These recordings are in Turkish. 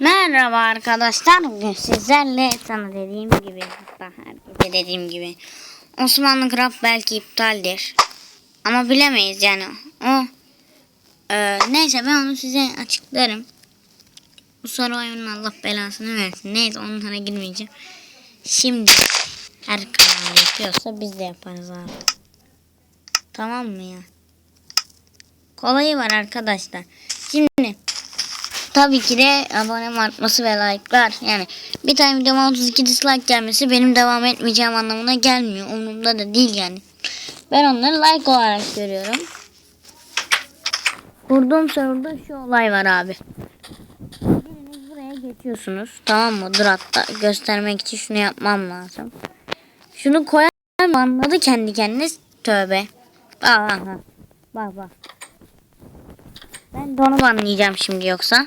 Merhaba arkadaşlar. Bugün sizlerle sana dediğim gibi hatta herkese dediğim gibi Osmanlı Craft belki iptaldir. Ama bilemeyiz yani. O Ee, neyse ben onu size açıklarım. Bu soru oyunun Allah belasını versin. Neyse onlara girmeyeceğim. Şimdi her kanal yapıyorsa biz de yaparız abi. Tamam mı ya? Kolayı var arkadaşlar. Şimdi Tabii ki de abone artması ve like'lar. Yani bir tane videoma 32 dislike gelmesi benim devam etmeyeceğim anlamına gelmiyor. Umurumda da değil yani. Ben onları like olarak görüyorum. Kurduğum serverda şu olay var abi. Biriniz buraya geçiyorsunuz. Tamam mı? Dur hatta göstermek için şunu yapmam lazım. Şunu koyar mı? Anladı kendi kendine. Tövbe. Aha. Bak bak. Ben de onu banlayacağım şimdi yoksa.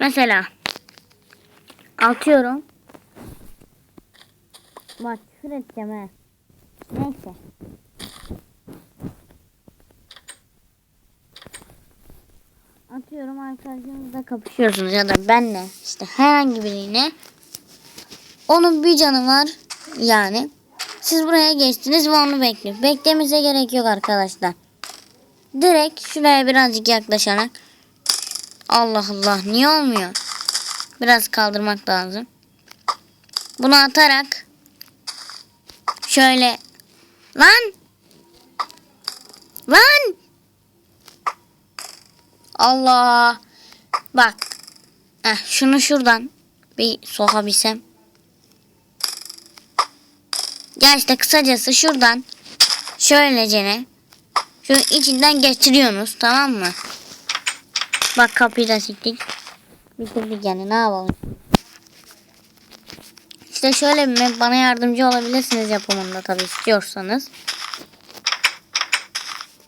Mesela atıyorum. Bak küfür edeceğim he. Neyse. Atıyorum arkadaşınızla kapışıyorsunuz ya da benle işte herhangi biriyle. Onun bir canı var yani. Siz buraya geçtiniz ve onu bekliyor. Beklememize gerek yok arkadaşlar. Direkt şuraya birazcık yaklaşarak Allah Allah niye olmuyor? Biraz kaldırmak lazım. Bunu atarak şöyle. Lan! Lan! Allah! Bak. Heh, şunu şuradan bir sokabilsem. Ya işte kısacası şuradan şöylecene şu içinden geçiriyorsunuz tamam mı? Bak kapıyı da siktik. Bitirdik yani ne yapalım. İşte şöyle bir map bana yardımcı olabilirsiniz yapımında tabii istiyorsanız.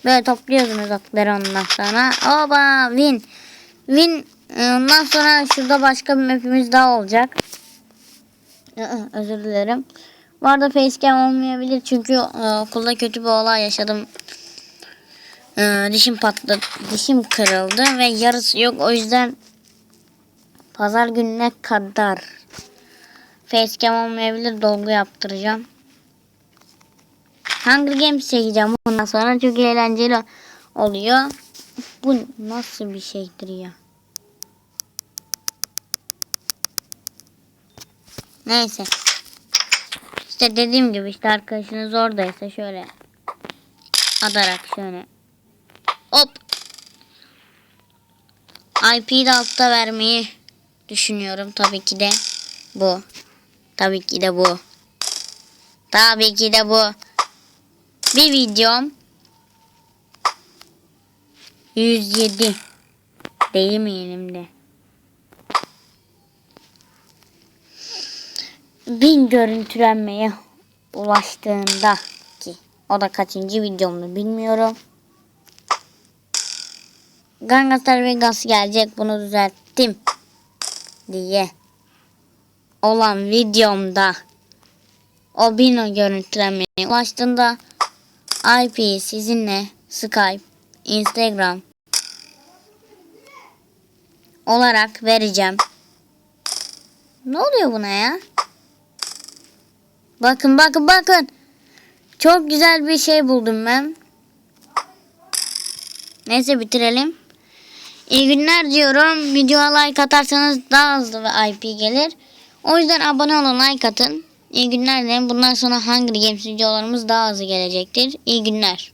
Böyle topluyorsunuz okları ondan sonra. Oba win. Win e, ondan sonra şurada başka bir mapimiz daha olacak. Özür dilerim. Bu arada facecam olmayabilir çünkü e, okulda kötü bir olay yaşadım. Ee, dişim patladı. Dişim kırıldı ve yarısı yok. O yüzden pazar gününe kadar facecam olmayabilir. Dolgu yaptıracağım. Hunger Games çekeceğim bundan sonra. Çok eğlenceli oluyor. Bu nasıl bir şeydir ya? Neyse. İşte dediğim gibi işte arkadaşınız oradaysa şöyle adarak şöyle hop. IP'yi de altta vermeyi düşünüyorum. Tabii ki de bu. Tabii ki de bu. Tabii ki de bu. Bir videom 107 değil mi elimde? Bin görüntülenmeye ulaştığında ki o da kaçıncı videomdu bilmiyorum. Gangastar Vegas gelecek bunu düzelttim diye olan videomda o bin görüntülenmeye ulaştığında IP sizinle Skype, Instagram olarak vereceğim. Ne oluyor buna ya? Bakın bakın bakın. Çok güzel bir şey buldum ben. Neyse bitirelim. İyi günler diyorum. Videoya like atarsanız daha hızlı ve IP gelir. O yüzden abone olun like atın. İyi günler dilerim. Bundan sonra Hunger Games videolarımız daha hızlı gelecektir. İyi günler.